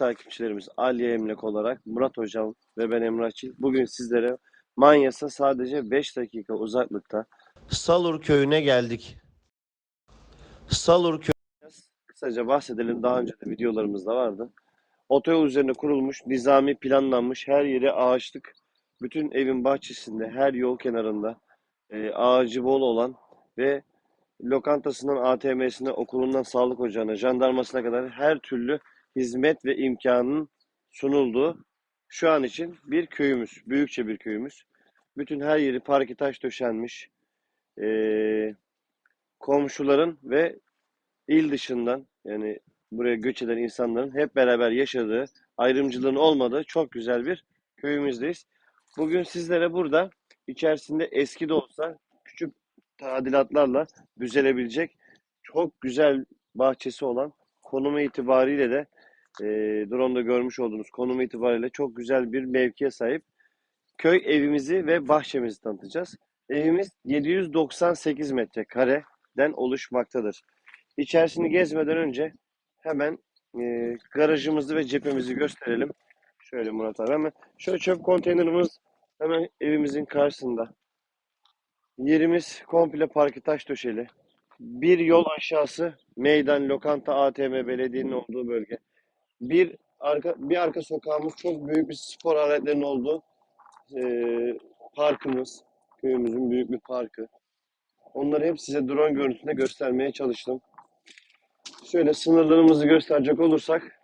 takipçilerimiz Aliye Emlak olarak Murat Hocam ve ben Emrah Çil. Bugün sizlere Manyas'a sadece 5 dakika uzaklıkta Salur köyüne geldik. Salur köyü kısaca bahsedelim. Daha önce de videolarımızda vardı. Otoyol üzerine kurulmuş, nizami planlanmış, her yeri ağaçlık. Bütün evin bahçesinde, her yol kenarında e, ağacı bol olan ve lokantasından ATM'sine, okulundan sağlık ocağına, jandarmasına kadar her türlü hizmet ve imkanın sunulduğu şu an için bir köyümüz. Büyükçe bir köyümüz. Bütün her yeri parke taş döşenmiş. Ee, komşuların ve il dışından yani buraya göç eden insanların hep beraber yaşadığı, ayrımcılığın olmadığı çok güzel bir köyümüzdeyiz. Bugün sizlere burada içerisinde eski de olsa küçük tadilatlarla düzelebilecek çok güzel bahçesi olan konumu itibariyle de e, drone'da görmüş olduğunuz konumu itibariyle çok güzel bir mevkiye sahip köy evimizi ve bahçemizi tanıtacağız. Evimiz 798 metrekareden oluşmaktadır. İçerisini gezmeden önce hemen e, garajımızı ve cephemizi gösterelim. Şöyle Murat abi hemen. Şöyle çöp konteynerimiz hemen evimizin karşısında. Yerimiz komple parke taş döşeli. Bir yol aşağısı meydan, lokanta, ATM, belediyenin olduğu bölge. Bir arka bir arka sokağımız çok büyük bir spor aletlerinin olduğu e, parkımız. Köyümüzün büyük bir parkı. Onları hep size drone görüntüsünde göstermeye çalıştım. Şöyle sınırlarımızı gösterecek olursak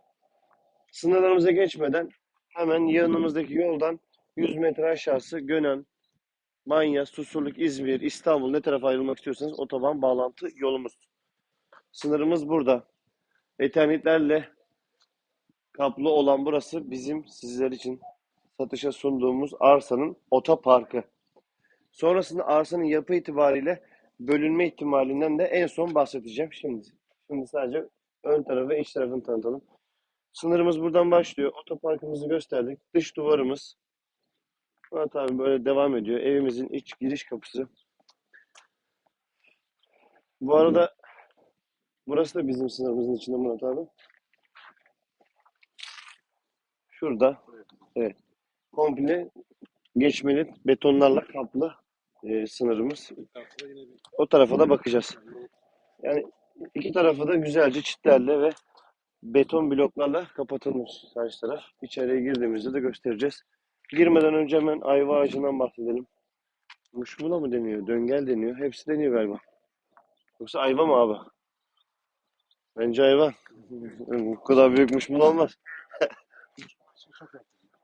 sınırlarımıza geçmeden hemen yanımızdaki yoldan 100 metre aşağısı Gönen, Manya, Susurluk, İzmir, İstanbul ne tarafa ayrılmak istiyorsanız otoban bağlantı yolumuz. Sınırımız burada. Eternitlerle kaplı olan burası bizim sizler için satışa sunduğumuz arsanın otoparkı. Sonrasında arsanın yapı itibariyle bölünme ihtimalinden de en son bahsedeceğim. Şimdi şimdi sadece ön tarafı ve iç tarafını tanıtalım. Sınırımız buradan başlıyor. Otoparkımızı gösterdik. Dış duvarımız Murat abi böyle devam ediyor. Evimizin iç giriş kapısı. Bu arada burası da bizim sınırımızın içinde Murat abi. Şurada. Evet. Komple geçmeli betonlarla kaplı e, sınırımız. O tarafa da bakacağız. Yani iki tarafı da güzelce çitlerle ve beton bloklarla kapatılmış karşı taraf. İçeriye girdiğimizde de göstereceğiz. Girmeden önce hemen ayva ağacından bahsedelim. Muşmula mı deniyor? Döngel deniyor. Hepsi deniyor galiba. Yoksa ayva mı abi? Bence ayva. Bu kadar büyük muşmula olmaz.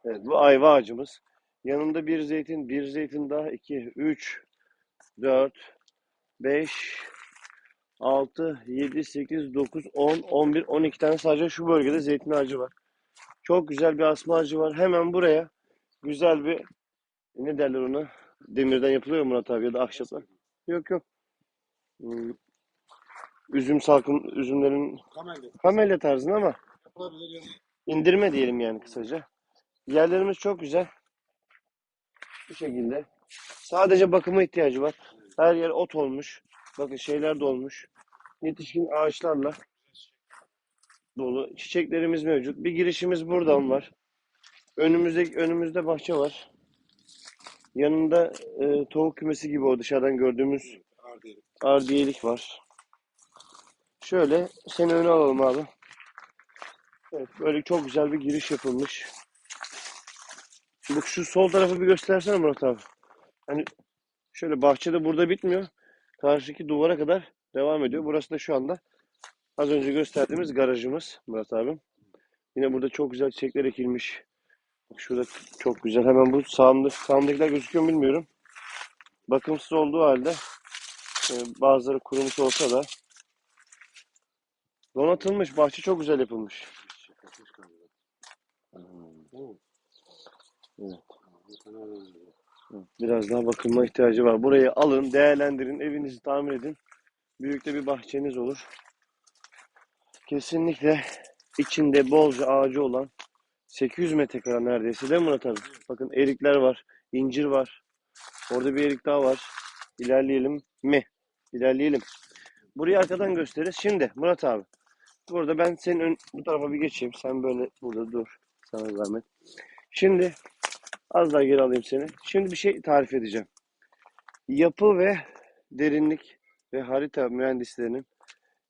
Evet bu ayva ağacımız. Yanında bir zeytin, bir zeytin daha. 2, 3, 4, 5, 6, 7, 8, 9, 10, 11, 12 tane sadece şu bölgede zeytin ağacı var. Çok güzel bir asma ağacı var. Hemen buraya güzel bir ne derler ona? Demirden yapılıyor Murat abi ya da ahşapla. Yok yok. Hmm, Üzüm salkım, üzümlerin Kamelya. kamelya tarzında ama Yapılabilir yani. İndirme diyelim yani kısaca. Yerlerimiz çok güzel. Bu şekilde. Sadece bakıma ihtiyacı var. Her yer ot olmuş. Bakın şeyler de olmuş. Yetişkin ağaçlarla dolu. Çiçeklerimiz mevcut. Bir girişimiz buradan var. Önümüzde önümüzde bahçe var. Yanında e, tavuk kümesi gibi o dışarıdan gördüğümüz ardiyelik var. Şöyle seni öne alalım abi. Evet, böyle çok güzel bir giriş yapılmış. Bak şu sol tarafı bir göstersene Murat abi. Hani şöyle bahçede burada bitmiyor. Karşıki duvara kadar devam ediyor. Burası da şu anda az önce gösterdiğimiz garajımız Murat abim. Yine burada çok güzel çiçekler ekilmiş. Bak şurada çok güzel. Hemen bu sağımda, sağımdakiler gözüküyor mu bilmiyorum. Bakımsız olduğu halde e, bazıları kurumuş olsa da donatılmış. Bahçe çok güzel yapılmış. Evet. Biraz daha bakılma ihtiyacı var. Burayı alın, değerlendirin, evinizi tamir edin. Büyük de bir bahçeniz olur. Kesinlikle içinde bolca ağacı olan 800 metrekare neredeyse değil mi Murat abi? Bakın erikler var, incir var. Orada bir erik daha var. İlerleyelim mi? İlerleyelim. Burayı arkadan gösteririz. Şimdi Murat abi Burada ben senin ön, bu tarafa bir geçeyim. Sen böyle burada dur. Sana zahmet. Şimdi az daha geri alayım seni. Şimdi bir şey tarif edeceğim. Yapı ve derinlik ve harita mühendislerinin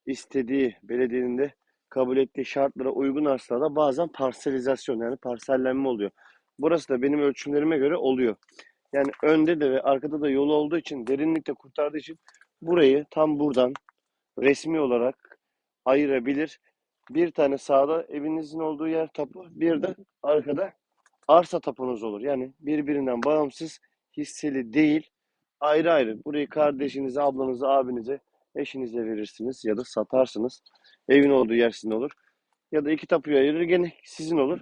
istediği belediyenin de kabul ettiği şartlara uygun arsalarda bazen parselizasyon yani parsellenme oluyor. Burası da benim ölçümlerime göre oluyor. Yani önde de ve arkada da yol olduğu için derinlikte kurtardığı için burayı tam buradan resmi olarak ayırabilir. Bir tane sağda evinizin olduğu yer tapu, bir de arkada arsa tapunuz olur. Yani birbirinden bağımsız, hisseli değil, ayrı ayrı. Burayı kardeşinize, ablanıza, abinize, eşinize verirsiniz ya da satarsınız. Evin olduğu yer sizin olur. Ya da iki tapuya ayırır gene sizin olur.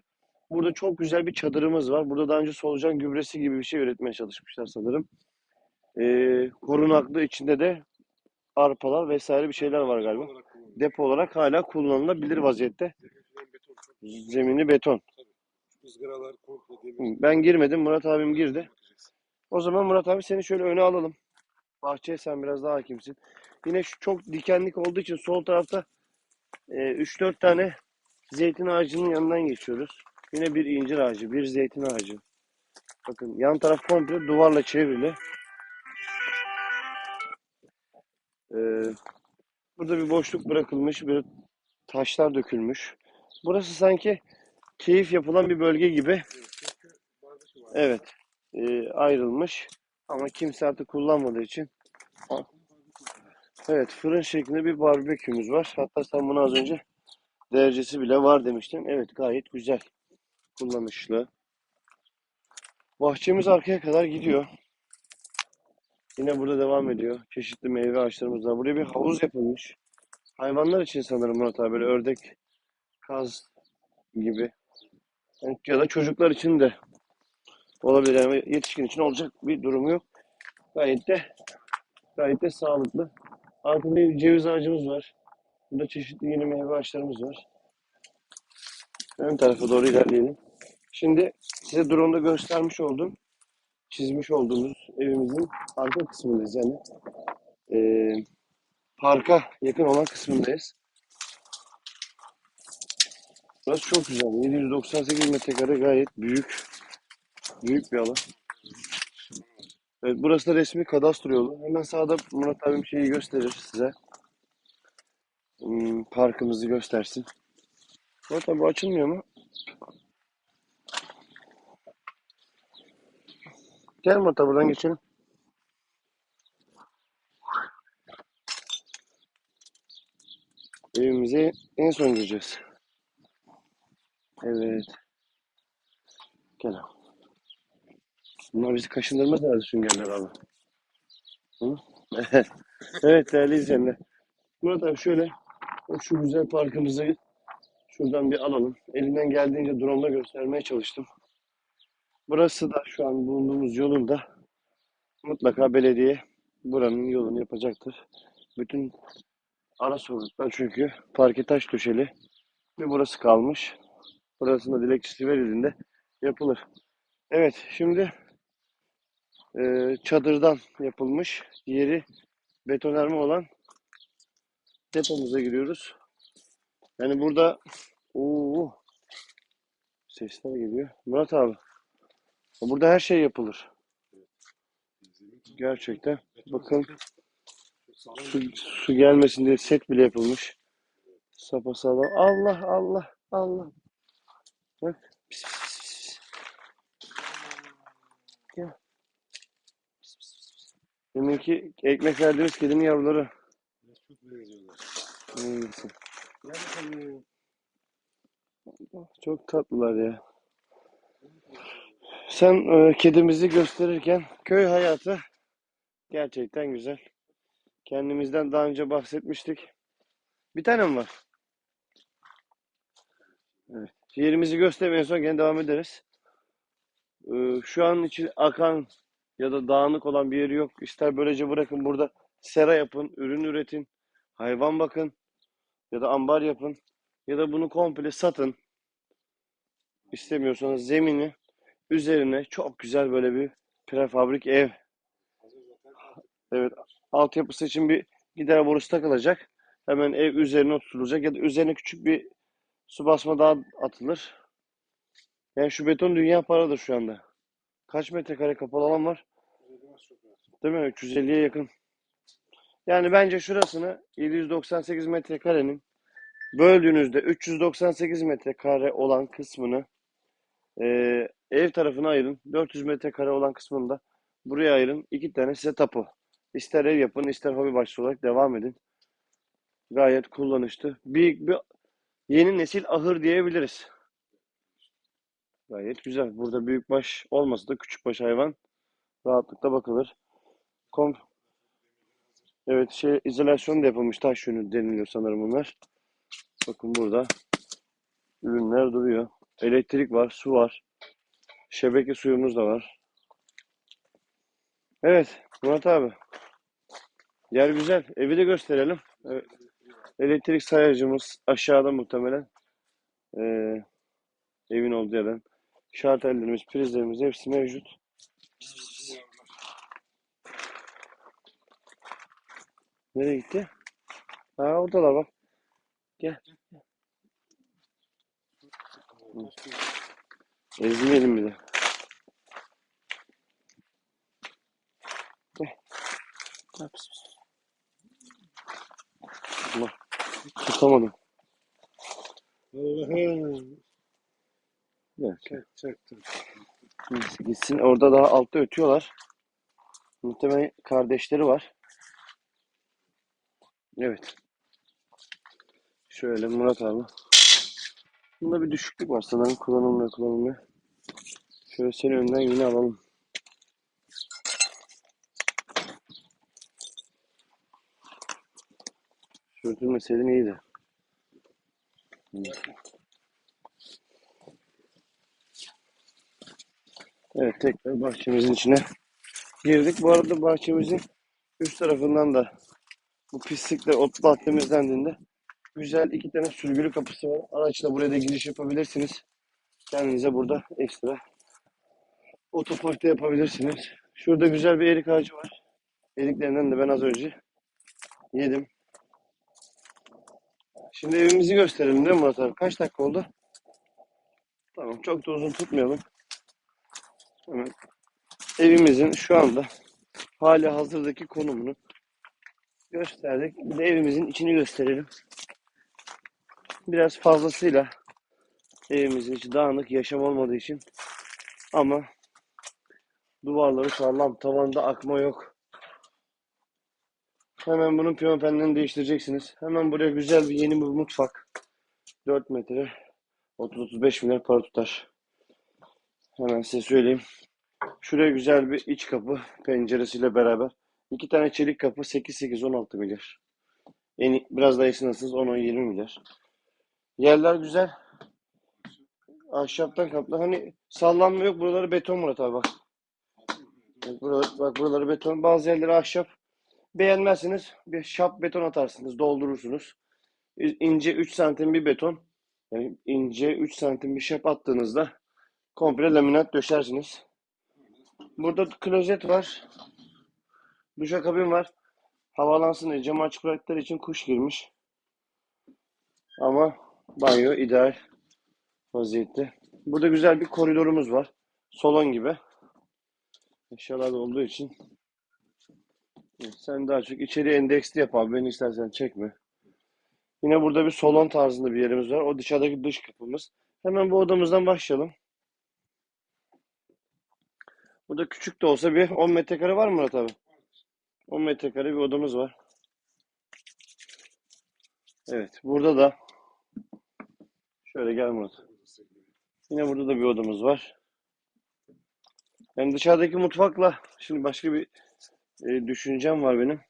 Burada çok güzel bir çadırımız var. Burada daha önce solucan gübresi gibi bir şey üretmeye çalışmışlar sanırım. Ee, korunaklı içinde de arpalar vesaire bir şeyler var galiba. Depo olarak hala kullanılabilir vaziyette. Zemini beton. ızgaralar komple demir. Ben girmedim. Murat abim girdi. O zaman Murat abi seni şöyle öne alalım. Bahçeye sen biraz daha hakimsin. Yine şu çok dikenlik olduğu için sol tarafta e, 3-4 tane zeytin ağacının yanından geçiyoruz. Yine bir incir ağacı, bir zeytin ağacı. Bakın yan taraf komple duvarla çevrili. Ee, burada bir boşluk bırakılmış, bir taşlar dökülmüş. Burası sanki keyif yapılan bir bölge gibi. Evet, e, ayrılmış ama kimse artık kullanmadığı için. Evet, fırın şeklinde bir barbekümüz var. Hatta sen bunu az önce derecesi bile var demiştin. Evet, gayet güzel, kullanışlı. Bahçemiz arkaya kadar gidiyor. Yine burada devam ediyor. Çeşitli meyve ağaçlarımız var. Buraya bir havuz yapılmış. Hayvanlar için sanırım Murat abi. Böyle ördek, kaz gibi. Ya da çocuklar için de olabilir. Yani yetişkin için olacak bir durumu yok. Gayet de gayet de sağlıklı. Arkada bir ceviz ağacımız var. Burada çeşitli yeni meyve ağaçlarımız var. Ön tarafa doğru ilerleyelim. Şimdi size drone'da göstermiş olduğum, çizmiş olduğumuz evimizin arka kısmındayız. Yani eee, parka yakın olan kısmındayız. Burası çok güzel. 798 metrekare gayet büyük. Büyük bir alan. Evet, burası da resmi kadastro yolu. Hemen sağda Murat abim şeyi gösterir size. Hmm, parkımızı göstersin. Murat abi açılmıyor mu? Gel Murat abi buradan geçelim. Evimize en son gireceğiz. Evet. Gel abi. Bunlar bizi kaşındırmaz herhalde süngerler abi. Hı? evet değerli izleyenler. Murat abi şöyle şu güzel parkımızı şuradan bir alalım. Elimden geldiğince drone'la göstermeye çalıştım. Burası da şu an bulunduğumuz yolunda mutlaka belediye buranın yolunu yapacaktır. Bütün ara sokaklar çünkü parke taş döşeli ve burası kalmış. Burasında dilekçesi verildiğinde yapılır. Evet şimdi e, çadırdan yapılmış yeri betonarme olan depomuza giriyoruz. Yani burada Oo, sesler geliyor. Murat abi burada her şey yapılır. Gerçekten. Bakın su, bir- su gelmesin diye set bile yapılmış. Sapasağlam. Allah Allah Allah. Bak. Pis, pis, pis. Gel. Pis, pis, pis, pis. Deminki ekmek verdiğimiz kedinin yavruları. Benziyorlar. Neyse. Çok tatlılar ya. Sen e, kedimizi gösterirken köy hayatı gerçekten güzel. Kendimizden daha önce bahsetmiştik. Bir tane mi var? Evet. Yerimizi göstermeye sonra gene devam ederiz. E, şu an için akan ya da dağınık olan bir yeri yok. İster böylece bırakın burada sera yapın, ürün üretin, hayvan bakın ya da ambar yapın ya da bunu komple satın. İstemiyorsanız zemini üzerine çok güzel böyle bir prefabrik ev. Evet, altyapısı için bir gider borusu takılacak. Hemen ev üzerine oturulacak ya da üzerine küçük bir su basma daha atılır. Yani şu beton dünya paradır şu anda. Kaç metrekare kapalı alan var? Değil mi? 350'ye yakın. Yani bence şurasını 798 metrekarenin böldüğünüzde 398 metrekare olan kısmını eee, ev tarafına ayırın. 400 metrekare olan kısmını da buraya ayırın. İki tane size tapu. İster ev yapın, ister hobi bahçesi olarak devam edin. Gayet kullanışlı. Büyük bir yeni nesil ahır diyebiliriz. Gayet güzel. Burada büyükbaş olmasa da küçükbaş hayvan rahatlıkla bakılır. Kom evet şey izolasyon da yapılmış. Taş yönü deniliyor sanırım bunlar. Bakın burada ürünler duruyor. Elektrik var, su var. Şebeke suyumuz da var. Evet Murat abi. Yer güzel. Evi de gösterelim. Evet. Elektrik sayacımız aşağıda muhtemelen. Ee, evin olduğu yerden. Şartellerimiz, prizlerimiz hepsi mevcut. Nereye gitti? Ha oradalar bak. Ezmeyelim bir de. Gel. Gel, pıs. Allah. Tutamadım. Allah'ım. Gel. Çek çek çek. Neyse gitsin. Orada daha altta ötüyorlar. Muhtemelen kardeşleri var. Evet. Şöyle Murat abi. Bunda bir düşüklük var sanırım. Kullanılmıyor kullanılmıyor. Şöyle seni önden yine alalım. Sürtünmeseydin iyiydi. Evet tekrar bahçemizin içine girdik. Bu arada bahçemizin üst tarafından da bu pislikler otlar temizlendiğinde güzel iki tane sürgülü kapısı var. Araçla buraya da giriş yapabilirsiniz. Kendinize burada ekstra otoparkta yapabilirsiniz. Şurada güzel bir erik ağacı var. Eriklerinden de ben az önce yedim. Şimdi evimizi gösterelim değil mi Murat abi? Kaç dakika oldu? Tamam çok da uzun tutmayalım. Hemen evimizin şu anda hali hazırdaki konumunu gösterdik. Bir de evimizin içini gösterelim. Biraz fazlasıyla evimizin içi dağınık yaşam olmadığı için ama duvarları sağlam, tavanda akma yok. Hemen bunun pimapenlerini değiştireceksiniz. Hemen buraya güzel bir yeni bir mutfak. 4 metre 30-35 milyar para tutar. Hemen size söyleyeyim. Şuraya güzel bir iç kapı penceresiyle beraber. iki tane çelik kapı 8-8-16 milyar. En, biraz daha iyisini 10-20 milyar. Yerler güzel. Ahşaptan kaplı. Hani sallanma yok. Buraları beton Murat abi bak. Bak buraları, bak buraları beton. Bazı yerleri ahşap. Beğenmezsiniz. Bir şap beton atarsınız. Doldurursunuz. İnce 3 santim bir beton. Yani ince 3 santim bir şap attığınızda komple laminat döşersiniz. Burada klozet var. Duşakabin var. Havalansın diye camı açık bıraktıkları için kuş girmiş. Ama banyo ideal vaziyette. Burada güzel bir koridorumuz var. Salon gibi. Eşyalar olduğu için. Sen daha çok içeri endeksli yap abi. Beni istersen çekme. Yine burada bir salon tarzında bir yerimiz var. O dışarıdaki dış kapımız. Hemen bu odamızdan başlayalım. Burada küçük de olsa bir 10 metrekare var mı Murat abi? 10 metrekare bir odamız var. Evet. Burada da şöyle gel Murat. Yine burada da bir odamız var. Yani dışarıdaki mutfakla şimdi başka bir e, düşüncem var benim.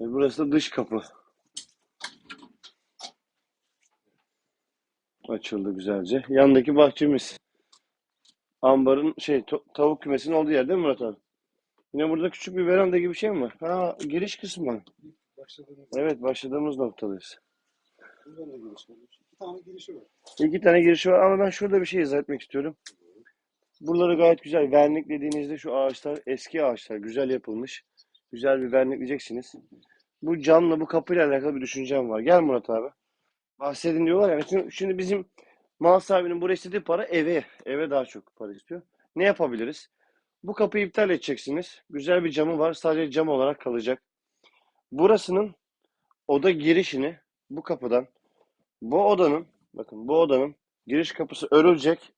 E, burası da dış kapı. Açıldı güzelce. Yandaki bahçemiz. Ambarın şey tavuk kümesinin olduğu yer değil mi Murat abi? Yine burada küçük bir veranda gibi bir şey mi var? Ha giriş kısmı. Başladığımız Evet başladığımız noktadayız. buradan da giriş var. İki tane girişi var. İki tane girişi var ama ben şurada bir şey izah etmek istiyorum. Buraları gayet güzel. Vernik dediğinizde şu ağaçlar eski ağaçlar. Güzel yapılmış. Güzel bir vernikleyeceksiniz. Bu camla bu kapıyla alakalı bir düşüncem var. Gel Murat abi. Bahsedin diyorlar ya. Şimdi, şimdi bizim mal sahibinin buraya istediği para eve. Eve daha çok para istiyor. Ne yapabiliriz? Bu kapıyı iptal edeceksiniz. Güzel bir camı var. Sadece cam olarak kalacak. Burasının oda girişini bu kapıdan bu odanın bakın bu odanın giriş kapısı örülecek.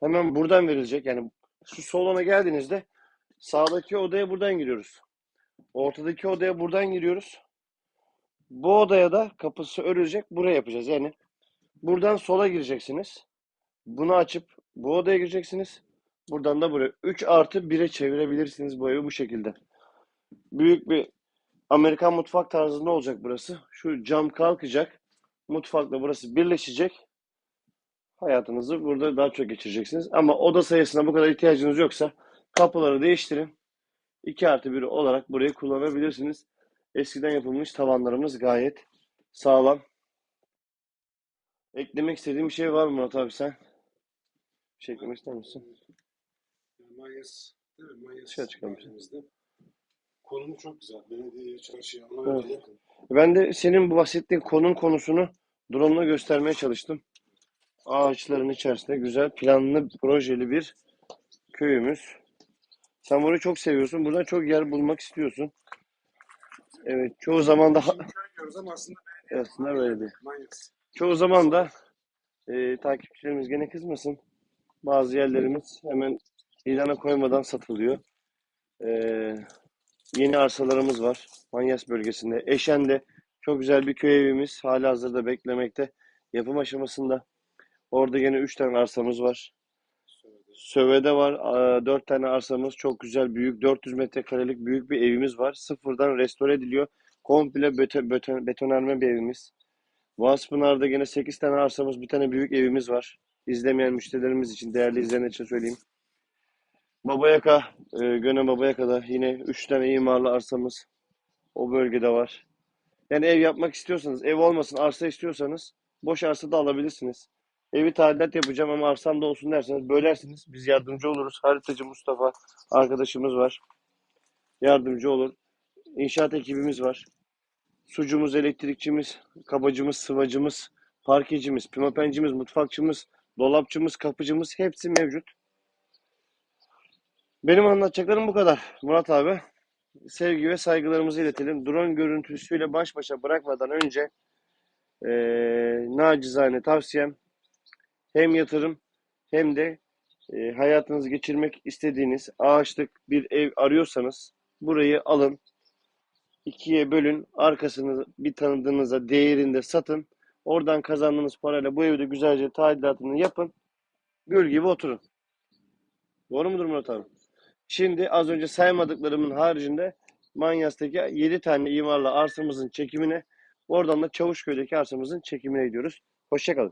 Hemen buradan verilecek. Yani şu salona geldiğinizde sağdaki odaya buradan giriyoruz. Ortadaki odaya buradan giriyoruz. Bu odaya da kapısı örülecek. Buraya yapacağız. Yani buradan sola gireceksiniz. Bunu açıp bu odaya gireceksiniz. Buradan da buraya. 3 artı 1'e çevirebilirsiniz bu evi bu şekilde. Büyük bir Amerikan mutfak tarzında olacak burası. Şu cam kalkacak. Mutfakla burası birleşecek. Hayatınızı burada daha çok geçireceksiniz. Ama oda sayısına bu kadar ihtiyacınız yoksa kapıları değiştirin. 2 artı 1 olarak burayı kullanabilirsiniz. Eskiden yapılmış tavanlarımız gayet sağlam. Eklemek istediğim bir şey var mı Murat abi sen? Bir şey eklemek ister misin? Değil mi? Manyas Dışarı çıkalım. Konumu çok güzel. Belediye, çarşıya, ana Evet. yakın. Ben de senin bu bahsettiğin konun konusunu drone'la göstermeye çalıştım. Ağaçların içerisinde güzel planlı projeli bir köyümüz. Sen burayı çok seviyorsun. Buradan çok yer bulmak istiyorsun. Evet, çoğu zaman da aslında aslında böyle değil. Manyas. Çoğu zaman da e, takipçilerimiz gene kızmasın. Bazı yerlerimiz hemen ilana koymadan satılıyor. E, yeni arsalarımız var. Manyas bölgesinde. Eşen'de çok güzel bir köy evimiz. Hala hazırda beklemekte. Yapım aşamasında. Orada gene 3 tane arsamız var. Söve'de var 4 tane arsamız. Çok güzel büyük 400 metrekarelik büyük bir evimiz var. Sıfırdan restore ediliyor. Komple beton, beton, betonarme bir evimiz. Boğazpınar'da gene 8 tane arsamız, bir tane büyük evimiz var. İzlemeyen müşterilerimiz için, değerli izleyenler için söyleyeyim. Babayaka, e, Göne Babayaka'da yine 3 tane imarlı arsamız o bölgede var. Yani ev yapmak istiyorsanız, ev olmasın arsa istiyorsanız boş arsa da alabilirsiniz. Evi tadilat yapacağım ama arsam da olsun derseniz bölersiniz. Biz yardımcı oluruz. Haritacı Mustafa arkadaşımız var. Yardımcı olur. İnşaat ekibimiz var. Sucumuz, elektrikçimiz, kabacımız, sıvacımız, parkecimiz, pimapencimiz, mutfakçımız, dolapçımız, kapıcımız hepsi mevcut. Benim anlatacaklarım bu kadar Murat abi. Sevgi ve saygılarımızı iletelim. Drone görüntüsüyle baş başa bırakmadan önce eee nacizane tavsiyem hem yatırım hem de e, hayatınızı geçirmek istediğiniz ağaçlık bir ev arıyorsanız burayı alın. ikiye bölün. Arkasını bir tanıdığınıza değerinde satın. Oradan kazandığınız parayla bu evde güzelce tadilatını yapın. Gül gibi oturun. Doğru mudur Murat abi? Şimdi az önce saymadıklarımın haricinde Manyas'taki 7 tane imarlı arsamızın çekimine, oradan da Çavuşköy'deki arsamızın çekimine gidiyoruz. Hoşçakalın.